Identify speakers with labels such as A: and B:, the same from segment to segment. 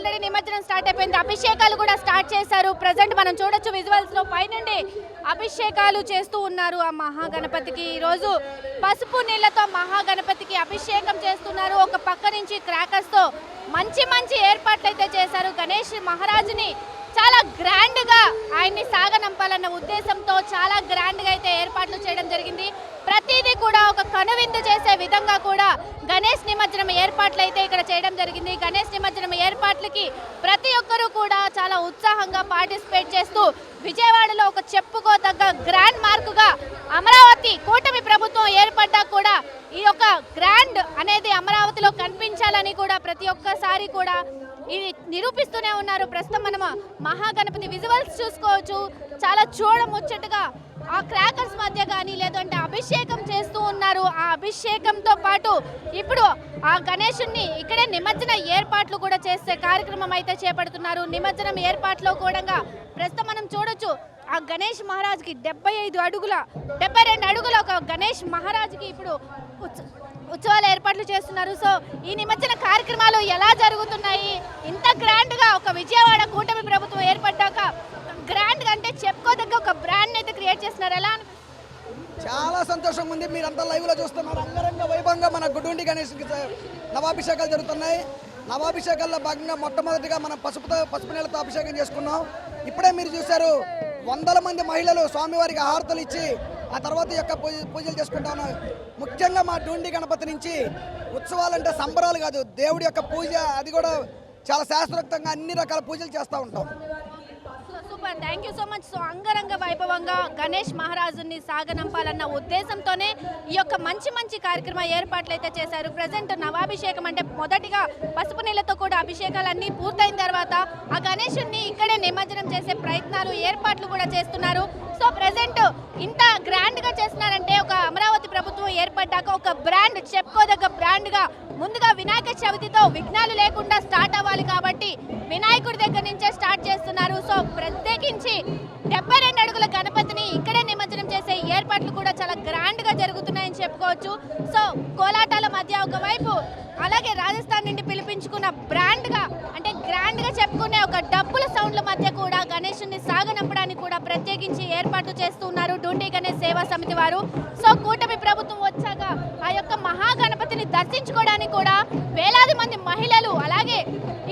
A: Already నిమజ్జనం start అయిపోయింది. అభిషేకాలు కూడా స్టార్ట్ చేశారు. ప్రజెంట్ మనం చూడొచ్చు విజువల్స్లో పైనుండి అభిషేకాలు చేస్తూ ఉన్నారు ఆ మహాగణపతికి. ఈరోజు పసుపు నీళ్ళతో మహాగణపతికి అభిషేకం చేస్తున్నారు. ఒక పక్క నుంచి క్రాకర్స్తో మంచి మంచి ఏర్పాట్లు అయితే చేశారు. గణేష్ మహారాజుని చాలా గ్రాండ్గా ఆయన్ని సాగనంపాలన్న ఉద్దేశంతో చాలా గ్రాండ్గా అయితే ఏర్పాట్లు చేయడం జరిగింది. కనువిందు చేసే విధంగా కూడా గణేష్ నిమజ్జనం ఏర్పాట్లు అయితే ఇక్కడ చేయడం జరిగింది. గణేష్ నిమజ్జనం ఏర్పాట్లకి ప్రతి ఒక్కరూ కూడా చాలా ఉత్సాహంగా పార్టిసిపేట్ చేస్తూ విజయవాడలో ఒక చెప్పుకోదగ్గ గ్రాండ్ మార్కుగా అమరావతి కూటమి ప్రభుత్వం ఏర్పడ్డా కూడా ఈ యొక్క గ్రాండ్ అనేది అమరావతిలో కనిపించాలని కూడా ప్రతి ఒక్కసారి కూడా ఇది నిరూపిస్తూనే ఉన్నారు. ప్రస్తుతం మనం మహాగణపతి విజువల్స్ చూసుకోవచ్చు. చాలా చూడముచ్చటగా ఆ క్రాకర్స్ మధ్య కానీ లేదంటే అభిషేకం చేస్తూ ఉన్నారు. ఆ అభిషేకంతో పాటు ఇప్పుడు ఆ గణేషుణ్ణి ఇక్కడే నిమజ్జన ఏర్పాట్లు కూడా చేసే కార్యక్రమం అయితే చేపడుతున్నారు. నిమజ్జనం ఏర్పాట్లో కూడా ప్రస్తుతం మనం చూడొచ్చు ఆ గణేష్ మహారాజ్కి డెబ్బై ఐదు అడుగుల డెబ్బై రెండు అడుగుల ఒక గణేష్ మహారాజ్కి ఇప్పుడు ఉత్సవాలు ఏర్పాట్లు చేస్తున్నారు. సో ఈ నిమజ్జన కార్యక్రమాలు ఎలా జరుగుతున్నాయి? విజయవాడ కూటమి ప్రభుత్వం ఏర్పడ్డాక గ్రాండ్ అంటే చెప్పుకోదగ్గ ఒక బ్రాండ్ అయితే క్రియేట్ చేస్తున్నారు. ఎలా
B: చాలా సంతోషంగా ఉంది. మీరంతా లైవ్లో చూస్తున్నారు. అంగరంగ వైభవంగా మన గుడ్డుండి గణేష్కి నవాభిషేకాలు జరుగుతున్నాయి. నవాభిషేకాల్లో భాగంగా మొట్టమొదటిగా మనం పసుపుతో పసుపు నీళ్ళతో అభిషేకం చేసుకున్నాం. ఇప్పుడే మీరు చూశారు వందల మంది మహిళలు స్వామివారికి హారతులు ఇచ్చి ఆ తర్వాత యొక్క పూజ పూజలు చేసుకుంటాను. ముఖ్యంగా మా డూండి గణపతి నుంచి ఉత్సవాలంటే సంబరాలు కాదు. దేవుడి యొక్క పూజ అది కూడా చాలా శాస్త్రోక్తంగా అన్ని రకాల పూజలు చేస్తూ ఉంటాం.
A: Super. Thank you so much so అంగరంగ వైభవంగా గణేష్ మహారాజుని సాగనంపాలన్న ఉద్దేశంతోనే ఈ యొక్క మంచి మంచి కార్యక్రమ ఏర్పాట్లు అయితే చేశారు. ప్రజెంట్ నవాభిషేకం అంటే మొదటిగా పసుపు నీళ్ళతో కూడా అభిషేకాలన్నీ పూర్తయిన తర్వాత ఆ గణేషుణ్ణి ఇక్కడే నిమజ్జనం చేసే ప్రయత్నాలు ఏర్పాట్లు కూడా చేస్తున్నారు. సో ప్రజెంట్ ఇంత గ్రాండ్గా చేస్తున్నారు చేస్తున్నారంటే ఏర్పడ్డాక ఒక బ్రాండ్ చెప్పుకోదగ్గ బ్రాండ్గా ముందుగా వినాయక చవితితో విఘ్నాలు లేకుండా స్టార్ట్ అవ్వాలి కాబట్టి వినాయకుడి దగ్గర నుంచే స్టార్ట్ చేస్తున్నారు. సో ప్రత్యేకించి డెబ్బై రెండు అడుగుల గణపతిని ఇక్కడే నిమజ్జనం చేసే ఏర్పాట్లు కూడా చాలా గ్రాండ్గా జరుగుతున్నాయని చెప్పుకోవచ్చు. సో కోలాటాల మధ్య ఒకవైపు అలాగే రాజస్థాన్ నుండి పిలిపించుకున్న బ్రాండ్గా అంటే గ్రాండ్గా చెప్పుకునే ఒక డబ్బుల సౌండ్ల మధ్య కూడా గణేషుని సాగనంపడానికి కూడా ప్రత్యేకించి ఏర్పాట్లు చేస్తున్నారు డూండి గణేష్ సేవా సమితి వారు. సో కూటమి ప్రభుత్వం మహాగణపతిని దర్శించుకోవడానికి కూడా వేలాది మంది మహిళలు అలాగే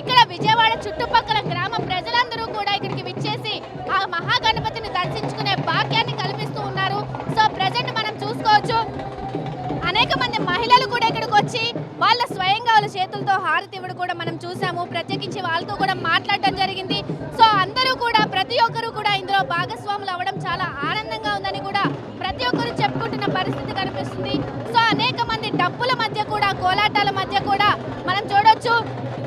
A: ఇక్కడ విజయవాడ చుట్టుపక్కల గ్రామ ప్రజలందరూ కూడా ఇక్కడికి విచ్చేసి ఆ మహాగణపతిని దర్శించుకునే భాగ్యాన్ని కల్పిస్తూ ఉన్నారు. సో ప్రజెంట్ మనం చూసుకోవచ్చు అనేక మంది మహిళలు కూడా ఇక్కడికి వచ్చి వాళ్ళ స్వయంగా వాళ్ళ చేతులతో హారతి ఇవ్వడం కూడా మనం చూసాము. ప్రత్యేకించి వాళ్ళతో కూడా మాట్లాడటం జరిగింది. సో అందరూ కూడా ప్రతి ఒక్కరు కూడా ఇందులో భాగస్వాములు అవ్వడం చాలా ఆనందంగా చూడొచ్చు